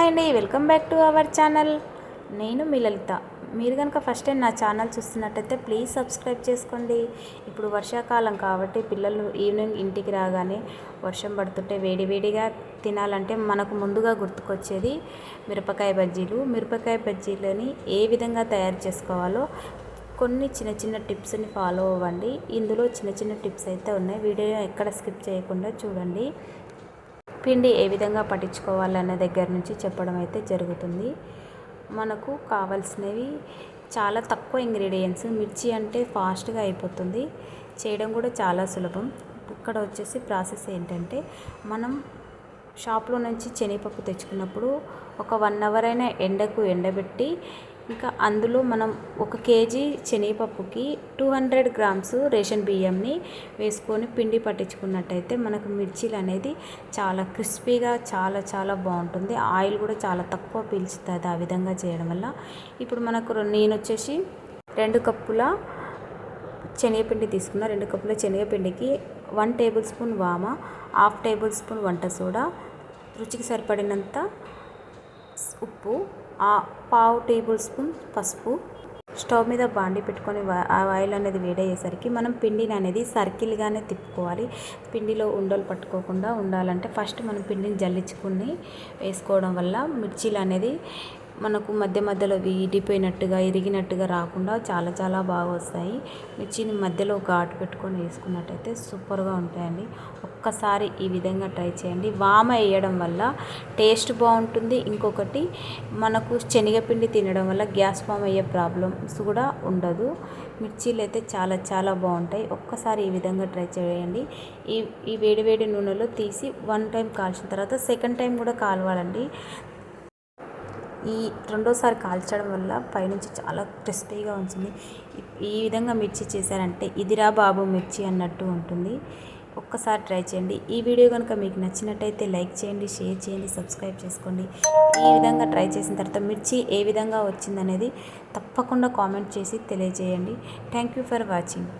Hi అండి welcome back to our channel. నేను మీ లలిత. మీరు కనుక ఫస్ట్ టైం నా ఛానల్ చూస్తున్నట్టయితే ప్లీజ్ సబ్స్క్రైబ్ చేసుకోండి. ఇప్పుడు వర్షాకాలం కాబట్టి పిల్లలు ఈవినింగ్ ఇంటికి రాగానే వర్షం పడుతుంటే వేడివేడిగా తినాలంటే మనకు ముందుగా గుర్తుకొచ్చేది మిరపకాయ బజ్జీలు. మిరపకాయ బజ్జీలని ఏ విధంగా తయారు చేసుకోవాలో కొన్ని చిన్న చిన్న టిప్స్ని ఫాలో అవ్వండి. ఇందులో చిన్న చిన్న టిప్స్ అయితే ఉన్నాయి. వీడియో ఎక్కడ స్కిప్ చేయకుండా చూడండి. పిండి ఏ విధంగా పట్టించుకోవాలన్న దగ్గర నుంచి చెప్పడం అయితే జరుగుతుంది. మనకు కావాల్సినవి చాలా తక్కువ ఇంగ్రీడియంట్స్. మిర్చి అంటే ఫాస్ట్గా అయిపోతుంది. చేయడం కూడా చాలా సులభం. ఇక్కడ వచ్చేసి ప్రాసెస్ ఏంటంటే మనం షాప్లో నుంచి శనగపప్పు తెచ్చుకున్నప్పుడు ఒక వన్ అవర్ అయినా ఎండకు ఎండబెట్టి ఇంకా అందులో మనం ఒక కేజీ శనగపప్పుకి టూ హండ్రెడ్ గ్రామ్స్ రేషన్ బియ్యంని వేసుకొని పిండి పట్టించుకున్నట్టయితే మనకు మిర్చీలు అనేది చాలా క్రిస్పీగా చాలా చాలా బాగుంటుంది. ఆయిల్ కూడా చాలా తక్కువ పీల్చుతుంది ఆ విధంగా చేయడం వల్ల. ఇప్పుడు మనకు నేను వచ్చేసి రెండు కప్పుల శనగపిండి తీసుకున్న. రెండు కప్పుల శనగపిండికి వన్ టేబుల్ స్పూన్ వామ హాఫ్ టేబుల్ స్పూన్ వంట సోడా. రుచికి సరిపడినంత ఉప్పు పావు టేబుల్ స్పూన్ పసుపు. స్టవ్ మీద బాండి పెట్టుకొని ఆ ఆయిల్ అనేది వేడయ్యేసరికి మనం పిండిని అనేది సర్కిల్గానే తిప్పుకోవాలి. పిండిలో ఉండలు పట్టుకోకుండా ఉండాలంటే ఫస్ట్ మనం పిండిని జల్లించుకుని వేసుకోవడం వల్ల మిర్చీలు అనేది మనకు మధ్య మధ్యలో విడిపోయినట్టుగా ఇరిగినట్టుగా రాకుండా చాలా చాలా బాగా వస్తాయి. మిర్చిని మధ్యలో ఘాటు పెట్టుకొని వేసుకున్నట్టయితే సూపర్గా ఉంటాయండి. ఒక్కసారి ఈ విధంగా ట్రై చేయండి. వామ వేయడం వల్ల టేస్ట్ బాగుంటుంది. ఇంకొకటి మనకు శనగపిండి తినడం వల్ల గ్యాస్ ఫామ్ అయ్యే ప్రాబ్లమ్స్ కూడా ఉండదు. మిర్చీలు అయితే చాలా చాలా బాగుంటాయి. ఒక్కసారి ఈ విధంగా ట్రై చేయండి. ఈ ఈ వేడి వేడి నూనెలో తీసి వన్ టైం కాల్చిన తర్వాత సెకండ్ టైం కూడా కాలవాలండి. ఈ రెండోసారి కాల్చడం వల్ల పైనుంచి చాలా క్రిస్పీగా ఉంటుంది. ఈ విధంగా మిర్చి చేశారంటే ఇదిరా బాబు మిర్చి అన్నట్టు ఉంటుంది. ఒక్కసారి ట్రై చేయండి. ఈ వీడియో కనుక మీకు నచ్చినట్టయితే లైక్ చేయండి షేర్ చేయండి సబ్స్క్రైబ్ చేసుకోండి. ఈ విధంగా ట్రై చేసిన తర్వాత మిర్చి ఏ విధంగా వచ్చిందనేది తప్పకుండా కామెంట్ చేసి తెలియజేయండి. Thank you for watching.